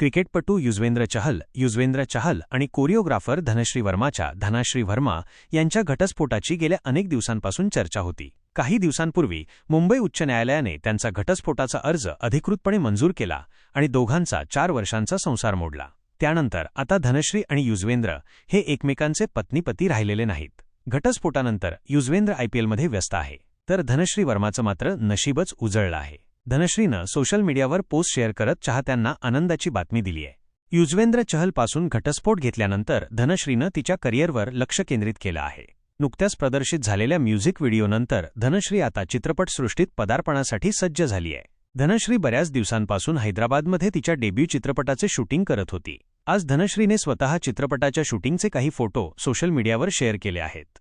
क्रिकेटपटू युजवेंद्र चहल युजवेंद्र चहल आणि कोरिओग्राफर धनश्री वर्माच्या धनाश्री वर्मा यांच्या घटस्फोटाची गेल्या अनेक दिवसांपासून चर्चा होती. काही दिवसांपूर्वी मुंबई उच्च न्यायालयाने त्यांचा घटस्फोटाचा अर्ज अधिकृतपणे मंजूर केला आणि दोघांचा चार वर्षांचा संसार मोडला. त्यानंतर आता धनश्री आणि युजवेंद्र हे एकमेकांचे पत्नीपती राहिलेले नाहीत. घटस्फोटानंतर युजवेंद्र आयपीएलमध्ये व्यस्त आहे. तर धनश्री वर्माचं मात्र नशीबच उजळलं आहे. धनश्रीनं सोशल मीडियावर पोस्ट शेअर करत चाहत्यांना आनंदाची बातमी दिली आहे. युजवेंद्र चहलपासून घटस्फोट घेतल्यानंतर धनश्रीनं तिच्या करिअरवर लक्ष केंद्रित केलं आहे. नुकत्याच प्रदर्शित झालेल्या म्युझिक व्हिडिओनंतर धनश्री आता चित्रपटसृष्टीत पदार्पणासाठी सज्ज झाली आहे. धनश्री बऱ्याच दिवसांपासून हैदराबादमध्ये तिच्या डेब्यू चित्रपटाचे शूटिंग करत होती. आज धनश्रीने स्वतः चित्रपटाच्या शूटिंगचे काही फोटो सोशल मीडियावर शेअर केले आहेत.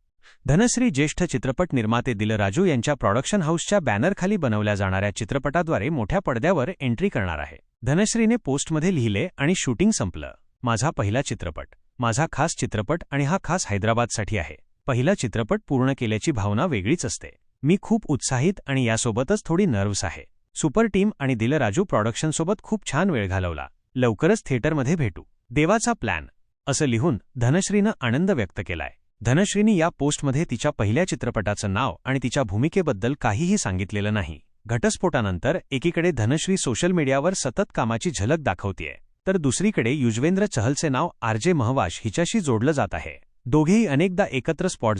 धनश्री ज्येष्ठ चित्रपट निर्माते दिलराजू यांच्या प्रॉडक्शन हाऊसच्या बॅनरखाली बनवल्या जाणाऱ्या चित्रपटाद्वारे मोठ्या पडद्यावर एंट्री करणार आहे. धनश्रीने पोस्टमध्ये लिहिले आणि शूटिंग संपलं. माझा पहिला चित्रपट. माझा खास चित्रपट आणि हा खास हैदराबादसाठी आहे. पहिला चित्रपट पूर्ण केल्याची भावना वेगळीच असते. मी खूप उत्साहित आणि यासोबतच थोडी नर्व्स आहे. सुपर टीम आणि दिलराजू प्रॉडक्शनसोबत खूप छान वेळ घालवला. लवकरच थिएटरमध्ये भेटू. देवाचा प्लॅन असं लिहून धनश्रीनं आनंद व्यक्त केलाय. धनश्रीनी या पोस्टमध्ये तिच्या पहिल्या चित्रपटाचं नाव आणि तिच्या भूमिकेबद्दल काहीही सांगितलेलं नाही. घटस्फोटानंतर एकीकडे धनश्री सोशल मीडियावर सतत कामाची झलक दाखवतीये तर दुसरीकडे युजवेंद्र चहलचे नाव आरजे महवाश हिच्याशी जोडलं जात आहे. दोघेही अनेकदा एकत्र स्पॉट